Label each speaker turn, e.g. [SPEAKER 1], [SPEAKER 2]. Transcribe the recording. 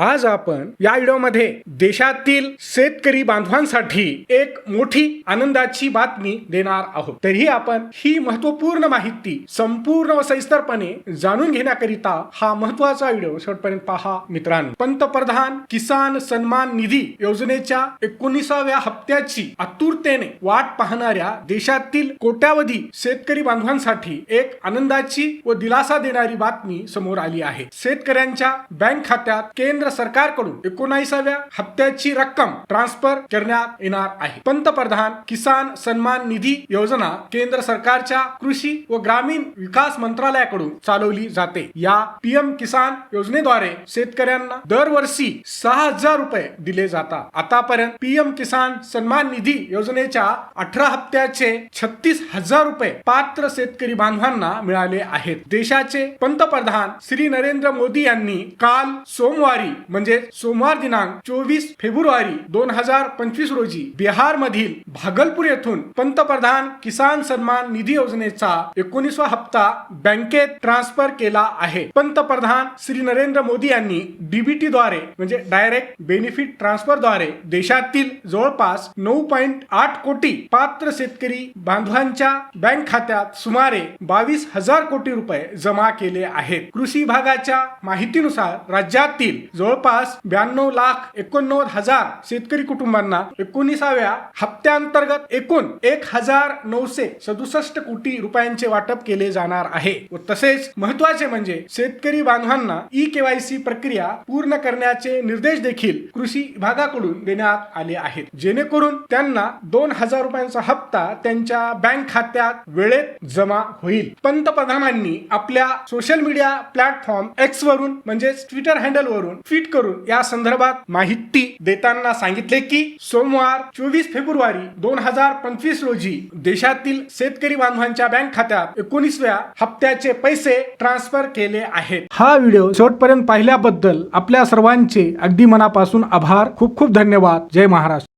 [SPEAKER 1] आज आपण या व्हिडिओमध्ये देशातील शेतकरी बांधवांसाठी एक मोठी आनंदाची बातमी देणार आहोत. तरीही आपण ही महत्त्वपूर्ण माहिती संपूर्ण व सविस्तरपणे जाणून घेण्याकरिता हा महत्त्वाचा व्हिडिओ शेवटपर्यंत पहा मित्रांनो. पंतप्रधान किसान सन्मान निधी योजनेच्या एकोणीसाव्या हप्त्याची आतुरतेने वाट पाहणाऱ्या देशातील कोट्यावधी शेतकरी बांधवांसाठी एक आनंदाची व दिलासा देणारी बातमी समोर आली आहे. शेतकऱ्यांच्या बँक खात्यात केंद्र सरकारकडून एकोणासाव्या हप्त्याची रक्कम ट्रान्सफर करण्यात येणार आहे. पंतप्रधान किसान सन्मान निधी योजना केंद्र सरकारच्या कृषी व ग्रामीण विकास मंत्रालयाकडून चालवली जाते. या पीएम किसान योजनेद्वारे शेतकऱ्यांना दरवर्षी सहा हजार रुपये दिले जातात. आतापर्यंत पीएम किसान सन्मान निधी योजनेच्या अठरा हप्त्याचे छत्तीस हजार रुपये पात्र शेतकरी बांधवांना मिळाले आहेत. देशाचे पंतप्रधान श्री नरेंद्र मोदी यांनी काल सोमवारी म्हणजे सोमवार दिनांक चोवीस फेब्रुवारी दोन हजार पंचवीस रोजी बिहार मधील भागलपूर येथून पंतप्रधान किसान सन्मान निधी योजनेचा एकोणीसवा हप्ता बँकेत ट्रान्सफर केला आहे. पंतप्रधान श्री नरेंद्र मोदी यांनी डीबीटी द्वारे म्हणजे डायरेक्ट बेनिफिट ट्रान्सफरद्वारे देशातील जवळपास नऊ पॉईंट आठ कोटी पात्र शेतकरी बांधवांच्या बँक खात्यात सुमारे बावीस हजार कोटी रुपये जमा केले आहेत. कृषी विभागाच्या माहितीनुसार राज्यातील जवळपास ब्याण्णव लाख एकोणनव्वद हजार शेतकरी कुटुंबांना एकोणीसाव्या हप्त्याअंतर्गत एकूण एक हजार नऊशे सदुसष्ट कोटी रुपयांचे वाटप केले जाणार आहे व तसेच महत्त्वाचे म्हणजे शेतकरी बांधवांना ई केवायसी प्रक्रिया पूर्ण करण्याचे निर्देश देखील कृषी विभागाकडून देण्यात आले आहेत. जेणेकरून त्यांना दोन हजार रुपयांचा हप्ता त्यांच्या बँक खात्यात वेळेत जमा होईल. पंतप्रधानांनी आपल्या सोशल मीडिया प्लॅटफॉर्म एक्स वरून म्हणजेच ट्विटर हँडल वरून ट्विट करून या संदर्भात माहिती देताना सांगितले की सोमवार चोवीस फेब्रुवारी दोन हजार पंचवीस रोजी देशातील शेतकरी बांधवांच्या बँक खात्यात एकोणीसव्या हप्त्याचे पैसे ट्रान्सफर केले आहेत. हा व्हिडिओ शेवटपर्यंत पाहिल्याबद्दल आपल्या सर्वांचे अगदी मनापासून आभार. खूप खूप धन्यवाद. जय महाराष्ट्र.